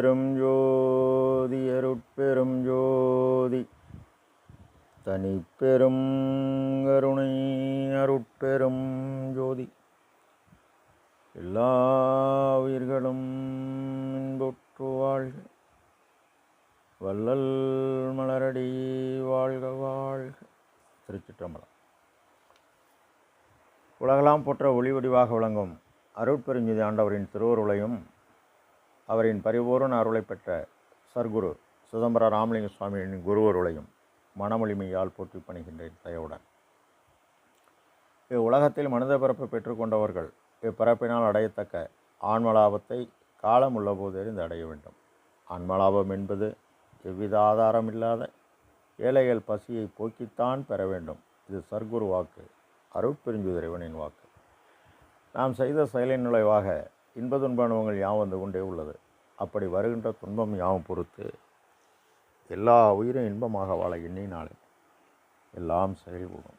அருட்பெரும் ஜோதி அருட்பெரும் ஜோதி. தனிப்பெரும் கருணை அருட்பெரும் ஜோதி. எல்லா உயிர்களும் இன்புற்று வாழ்க. வள்ளல் மலரடி வாழ்க வாழ்க. திருச்சிற்றம்பலம். உலகலாம் போற்ற ஒளி வடிவாக விளங்கும் அருட்பெருஞ்சுதி ஆண்டவரின் திருவருளையும் அவரின் பரிபூரண அருளை பெற்ற சர்க்குரு சிதம்பர ராமலிங்க சுவாமியின் குருவருளையும் மனமொழிமையால் போற்றி பணிகின்றேன் தயவுடன். இவ்வுலகத்தில் மனித பிறப்பு பெற்றுக்கொண்டவர்கள் இப்பிறப்பினால் அடையத்தக்க ஆன்மலாபத்தை காலம் உள்ளபோது அறிந்து அடைய வேண்டும். ஆன்மலாபம் என்பது எவ்வித ஆதாரம் இல்லாத ஏழைகள் பசியை போக்கித்தான் பெற வேண்டும். இது சர்க்குரு வாக்கு அருட்பெருஞ்சுதிரைவனின் வாக்கு. நாம் செய்த செயலின் நுழைவாக இன்ப துன்ப அனுபவங்கள் யாவும் வந்து கொண்டே உள்ளது. அப்படி வருகின்ற துன்பம் யாவும் பொறுத்து எல்லா உயிரும் இன்பமாக வாழ எண்ணினாலே எல்லாம் செயல்படும்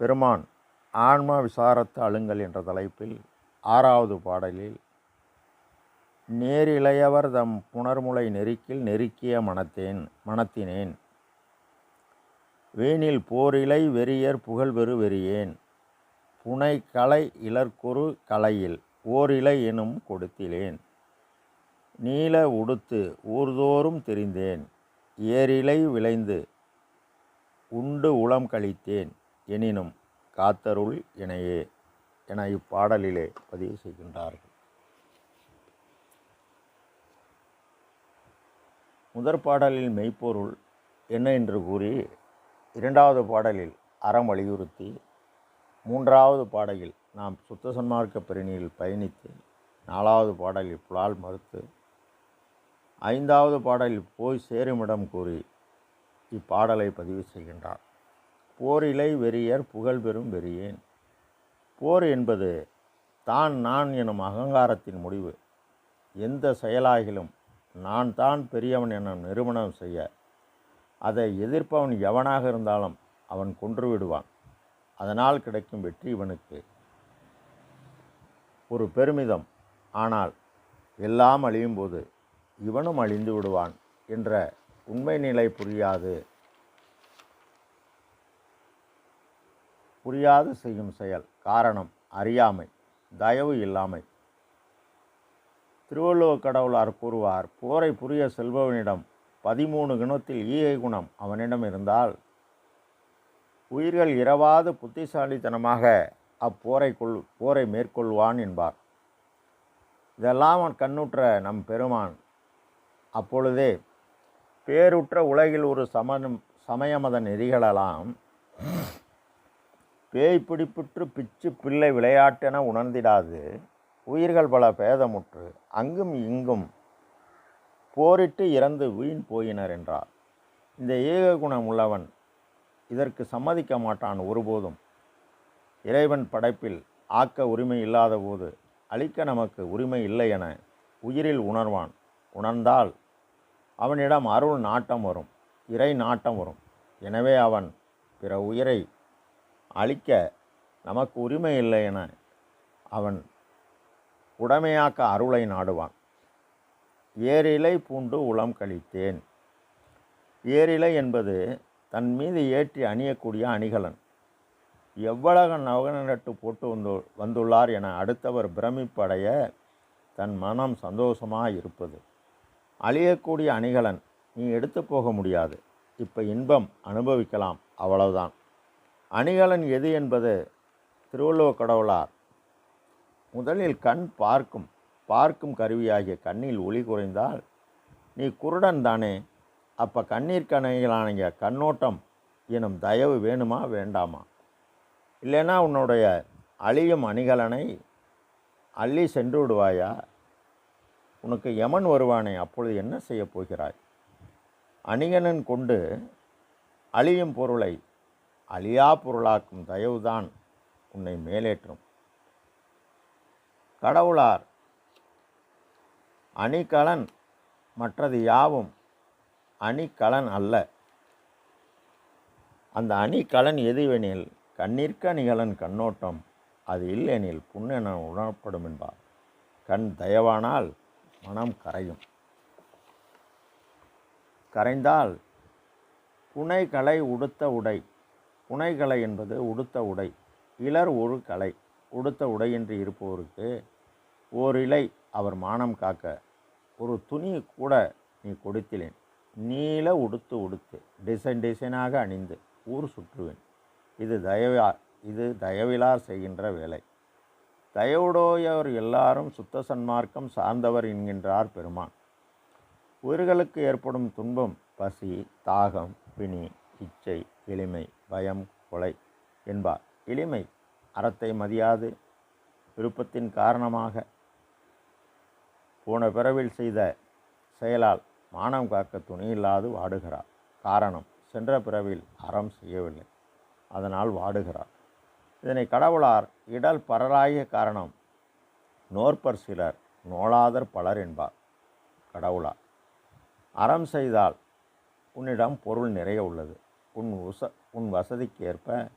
பெருமான் ஆன்மா விசாரத்து அழுங்கல் என்ற தலைப்பில் ஆறாவது பாடலில் நேரிழையவர் தம் புணர்முலை நெருக்கில் நெருக்கிய மனத்தேன் மனத்தினேன். வேனில் போரிலை வெறியர் புகழ்பெறு வெறியேன். புனை கலை இலர்குறு கலையில் ஓரிலை எனும் கொடுத்திலேன். நீல உடுத்து ஊர்தோறும் தெரிந்தேன். ஏரிலை விளைந்து உண்டு உளம் கழித்தேன். எனினும் காத்தருள் எனையே என இப்பாடலிலே பதிவு செய்கின்றார்கள். முதற் பாடலில் மெய்ப்பொருள் என்ன என்று கூறி இரண்டாவது பாடலில் அறம் வலியுறுத்தி மூன்றாவது பாடலில் நாம் சுத்த சன்மார்க்க பெருணியில் பயணித்து நாலாவது பாடலில் புலால் மறுத்து ஐந்தாவது பாடலில் போய் சேருமிடம் கூறி இப்பாடலை பதிவு செய்கின்றார். போரிலை வெறியர் புகழ் பெறும் வெறியேன். போர் என்பது தான் நான் எனும் அகங்காரத்தின் முடிவு. எந்த செயலாகிலும் நான் தான் பெரியவன் என நிறுவனம் செய்ய அதை எதிர்ப்பவன் எவனாக இருந்தாலும் அவன் கொன்று விடுவான். அதனால் கிடைக்கும் வெற்றி இவனுக்கு. ஒரு பெருமிதம். ஆனால் எல்லாம் அழியும் போது இவனும் அழிந்து விடுவான் என்ற உண்மை நிலை புரியாது. புரியாது செய்யும் செயல். காரணம் அறியாமை. தயவு இல்லாமை. திருவள்ளுவர் கடவுளார் கூறுவார் போரை புரிய செல்பவனிடம் பதிமூணு குணத்தில் ஈகை குணம் அவனிடம் இருந்தால் உயிர்கள் இரவாது புத்திசாலித்தனமாக அப்போரை கொள் போரை மேற்கொள்வான் என்பார். இதெல்லாம் அவன் கண்ணுற்ற நம் பெருமான். அப்பொழுதே பேருற்ற உலகில் ஒரு சமணம் சமயமத நெறிகளெல்லாம் பேய் பிடிப்புற்று பிச்சு பிள்ளை விளையாட்டென உணர்ந்திடாது. உயிர்கள் பல பேதமுற்று அங்கும் இங்கும் போரிட்டு இறந்து வீண் போயினர் என்றார். இந்த ஏக குணம் உள்ளவன் இதற்கு சம்மதிக்க மாட்டான் ஒருபோதும். இறைவன் படைப்பில் ஆக்க உரிமை இல்லாத போது அழிக்க நமக்கு உரிமை இல்லை என உயிரில் உணர்வான். உணர்ந்தால் அவனிடம் அருள் நாட்டம் வரும் இறை நாட்டம் வரும். எனவே அவன் பிற உயிரை அழிக்க நமக்கு உரிமை இல்லை என அவன் உடமையாக்க அருளை நாடுவான். ஏரிலை பூண்டு உளம் கழித்தேன். ஏரிலை என்பது தன் மீது ஏற்றி அணியக்கூடிய அணிகலன். எவ்வளவு நவகநட்டு போட்டு வந்து வந்துள்ளார் என அடுத்தவர் பிரமிப்படைய தன் மனம் சந்தோஷமாக இருப்பது. அழியக்கூடிய அணிகலன் நீ எடுத்து போக முடியாது. இப்போ இன்பம் அனுபவிக்கலாம் அவ்வளவுதான். அணிகலன் எது என்பது திருவள்ளுவர் கடவுளார். முதலில் கண் பார்க்கும் பார்க்கும் கருவியாகிய கண்ணில் ஒளி குறைந்தால் நீ குருடன் தானே? அப்போ கண்ணீர் கணைகளான கண்ணோட்டம் எனும் தயவு வேணுமா வேண்டாமா? இல்லைன்னா உன்னுடைய அழியும் அணிகலனை அள்ளி சென்று விடுவாயா? உனக்கு யமன் வருவானே அப்பொழுது என்ன செய்ய போகிறாய்? அணிகனன் கொண்டு அழியும் பொருளை அழியா பொருளாக்கும் தயவுதான் உன்னை மேலேற்றும். கடவுளார் அணிகலன் மற்றது யாவும் அணிகலன் அல்ல. அந்த அணிகலன் எதுவெனில் கண்ணிற்க அணிகலன் கண்ணோட்டம் அது இல்லையெனில் புண்ணென உணரப்படும் என்பார். கண் தயவானால் மனம் கரையும். கரைந்தால் புனைகலை உடுத்த உடை. புனைகலை என்பது உடுத்த உடை. இலர் ஒரு கலை. உடுத்த உடையின்றி இருப்பவருக்கு ஓர் இலை அவர் மானம் காக்க. ஒரு துணி கூட நீ கொடுத்திலேன். நீல உடுத்து உடுத்து டிசைன் டிசைனாக அணிந்து ஊர் சுற்றுவேன். இது தயவா இது தயவிலார் செய்கின்ற வேலை. தயவுடையவர் எல்லாரும் சுத்த சன்மார்க்கம் சார்ந்தவர் என்கின்றார் பெருமான். உயிர்களுக்கு ஏற்படும் துன்பம் பசி தாகம் பிணி இச்சை எளிமை பயம் கொலை என்பார். எளிமை அறத்தை மதியாது விருப்பத்தின் காரணமாக போன பிறவில் செய்த செயலால் மானம் காக்க துணியில்லாது வாடுகிறார். காரணம் சென்ற பிறவில் அறம் செய்யவில்லை. அதனால் வாடுகிறார். இதனை கடவுளார் இடல் பரராய காரணம் நோற்பர் சிலர் நோளாதர் பலர் என்பார். கடவுளார் அறம் செய்தால் உன்னிடம் பொருள் நிறைய உள்ளது. உன் உச உன் வசதிக்கு ஏற்ப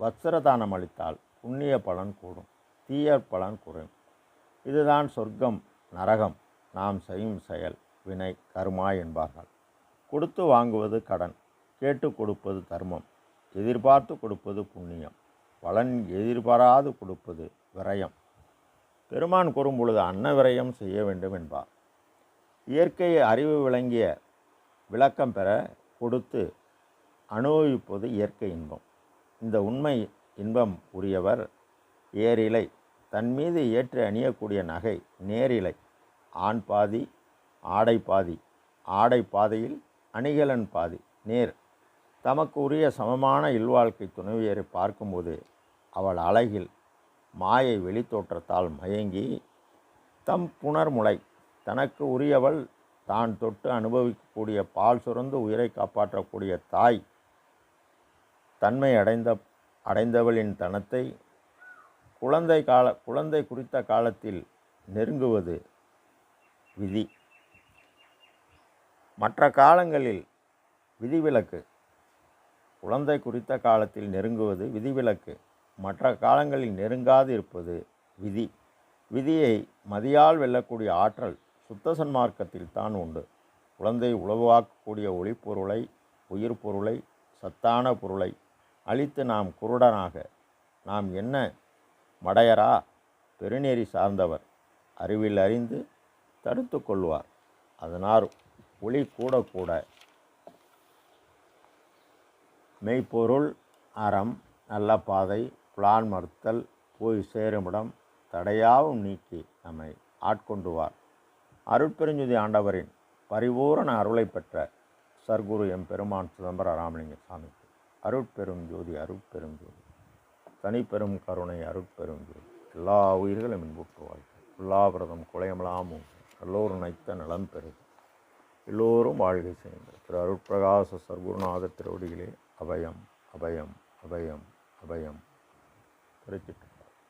வத்சரதானம் அளித்தால் புண்ணிய பலன் கூடும். தீய பலன் குறையும். இதுதான் சொர்க்கம் நரகம். நாம் செய்யும் செயல். வினை கர்மா என்பார்கள். கொடுத்து வாங்குவது கடன் கேட்டு கொடுப்பது தர்மம் எதிர்பார்த்து கொடுப்பது புண்ணியம் பலன் எதிர்பாராது கொடுப்பது விரயம். பெருமான் கூறும் பொழுது அன்ன விரயம் செய்ய வேண்டும் என்பார். இயற்கை அறிவு விளங்கிய விளக்கம் பெற கொடுத்து அனுபவிப்பது இயற்கை இன்பம். இந்த உண்மை இன்பம் உரியவர் ஏரிலை தன் மீது ஏற்றி அணியக்கூடிய நகை நேரிலை ஆண் பாதி ஆடை பாதி. ஆடை பாதையில் அணிகலன் பாதி. நேர். தமக்கு உரிய சமமான இல்வாழ்க்கை துணைவியரை பார்க்கும்போது அவள் அழகில் மாயை வெளித்தோற்றத்தால் மயங்கி தம் புனர்முளை தனக்கு உரியவள் தான் தொட்டு அனுபவிக்கக்கூடிய பால் சுரந்து உயிரை காப்பாற்றக்கூடிய தாய் தன்மை அடைந்த அடைந்தவளின் தனத்தை குழந்தை கால குழந்தை குறித்த காலத்தில் நெருங்குவது விதி. மற்ற காலங்களில் விதிவிலக்கு குழந்தை குறித்த காலத்தில் நெருங்குவது விதிவிலக்கு மற்ற காலங்களில் நெருங்காது இருப்பது விதி. விதியை மதியால் வெல்லக்கூடிய ஆற்றல் சுத்த சன்மார்க்கத்தில் தான் உண்டு. குழந்தை உளவாக்கக்கூடிய ஒளிப்பொருளை உயிர் பொருளை சத்தான பொருளை அழித்து நாம் குருடனாக நாம் என்ன மடையரா? பெருநெறி சார்ந்தவர் அறிவில் அறிந்து தடுத்து கொள்வார். அதனால் ஒளி கூட கூட மெய்ப்பொருள் அறம் நல்ல பாதை புலான் மறுத்தல் போய் சேருமிடம் தடையாவும் நீக்கி நம்மை ஆட்கொண்டுவார் அருட்பெருஞ்சுதி ஆண்டவரின் பரிபூரண அருளை பெற்ற சர்க்குரு எம் பெருமான் சிதம்பர ராமலிங்க சாமிக்கு அருட்பெரும் ஜோதி அருட்பெரும் ஜோதி. தனிப்பெரும் கருணை அருட்பெரும் ஜோதி. எல்லா உயிர்களும் இன்புற்று வாழ்க்கை எல்லாவிரதம் குலையமலாமும் எல்லோரும் நைத்த நலம் பெறுது எல்லோரும் வாழ்கை செய்யுங்கள். திரு அருட்பிரகாச சர்க்குருநாத திருவடிகளே அபயம் அபயம் அபயம் அபயம். திருச்சிட்டு